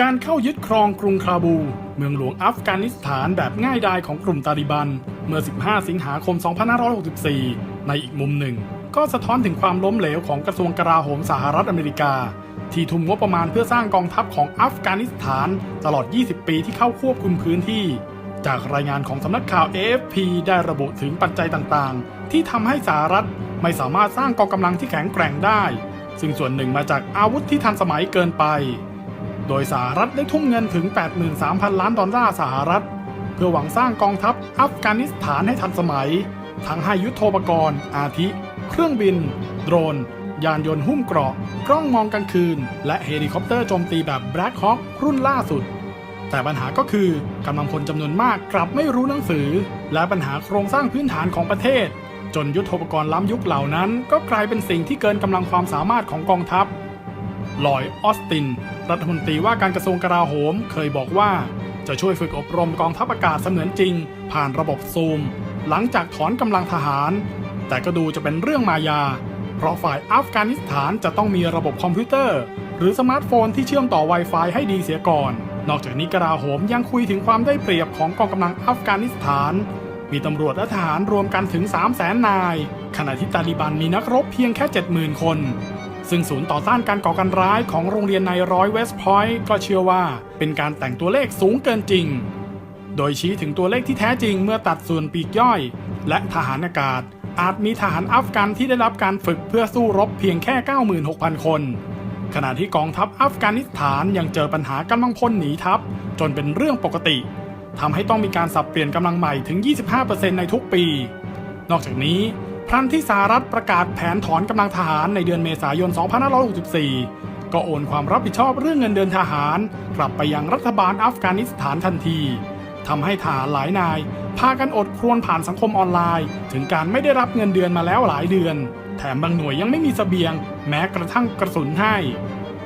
การเข้ายึดครองกรุงคาบู เมืองหลวงอัฟกานิสถานแบบง่ายดายของกลุ่มตาลิบัน เมื่อ 15 สิงหาคม 2564 ในอีกมุมหนึ่ง ก็สะท้อนถึงความล้มเหลวของกระทรวงกลาโหมสหรัฐอเมริกา ที่ทุ่มงบประมาณเพื่อสร้างกองทัพของอัฟกานิสถาน ตลอด 20 ปีที่เข้าควบคุมพื้นที่ จากรายงานของสำนักข่าว AFP ได้ระบุถึงปัจจัยต่างๆ ที่ทำให้สหรัฐไม่สามารถสร้างกองกำลังที่แข็งแกร่งได้ ซึ่งส่วนหนึ่งมาจากอาวุธที่ทันสมัยเกินไป โดยสหรัฐได้ทุ่มเงินถึง 83,000 ล้านดอลลาร์สหรัฐ เพื่อหวังสร้างกองทัพอัฟกานิสถานให้ทันสมัย ทั้งให้ยุทโธปกรณ์ อาทิ เครื่องบิน โดรน ยานยนต์หุ้มเกราะ กล้องมองกลางคืน และเฮลิคอปเตอร์โจมตีแบบ Black Hawk รุ่นล่าสุด แต่ปัญหาก็คือกำลังพลจำนวนมากกลับไม่รู้หนังสือ และปัญหาโครงสร้างพื้นฐานของประเทศ จนยุทโธปกรณ์ล้ำยุคเหล่านั้น ก็กลายเป็นสิ่งที่เกินกำลังความสามารถของกองทัพ ลอยออสติน รัฐมนตรีว่าการกระทรวงกลาโหม เคยบอกว่า จะช่วยฝึกอบรมกองทัพอากาศเสมือนจริง ผ่านระบบซูม หลังจากถอนกำลังทหาร แต่ก็ดูจะเป็นเรื่องมายา เพราะฝ่ายอัฟกานิสถานจะต้องมีระบบคอมพิวเตอร์ หรือสมาร์ทโฟนที่เชื่อมต่อ Wi-Fi ให้ดีเสียก่อน นอกจากนี้กลาโหมยังคุยถึงความได้เปรียบของกองกำลังอัฟกานิสถานมีตำรวจและทหารรวมกันถึง 3 0 0แสนนาย ขณะที่ตาลิบันมีนักรบเพียงแค่ 70,000 คน ซึ่งศูนย์ต่อต้านการก่อการร้ายของโรงเรียนในร้อยเวสต์พอยต์ก็เชื่อว่าเป็นการแต่งตัวเลขสูงเกินจริง โดยชี้ถึงตัวเลขที่แท้จริงเมื่อตัดส่วนปีกย่อย และทหารอากาศ อาจมีทหารอัฟกันที่ได้รับการฝึกเพื่อสู้รบเพียงแค่ 96,000 คน ขณะที่กองทัพอัฟกานิสถานยังเจอปัญหากำลังพลหนีทัพ จนเป็นเรื่องปกติทำให้ต้องมีการสับเปลี่ยนกำลังใหม่ถึง 25%ในทุกปี นอกจากนี้ พลันที่สหรัฐประกาศแผนถอนกำลังทหารในเดือนเมษายน 2564 ก็โอนความรับผิดชอบเรื่องเงินเดือนทหาร กลับไปยังรัฐบาลอัฟกานิสถานทันทีทำให้ทหารหลายนาย พากันอดครวญผ่านสังคมออนไลน์ ถึงการไม่ได้รับเงินเดือนมาแล้วหลายเดือน แถมบางหน่วยยังไม่มีเสบียง แม้กระทั่งกระสุนให้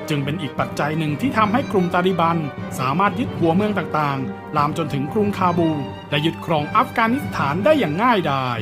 จึงเป็นอีกปัจจัยหนึ่งที่ทำให้กลุ่มตาลิบัน สามารถยึดหัวเมืองต่างๆ ลามจนถึงกรุงคาบู และยึดครองอัฟกานิสถานได้อย่างง่ายดาย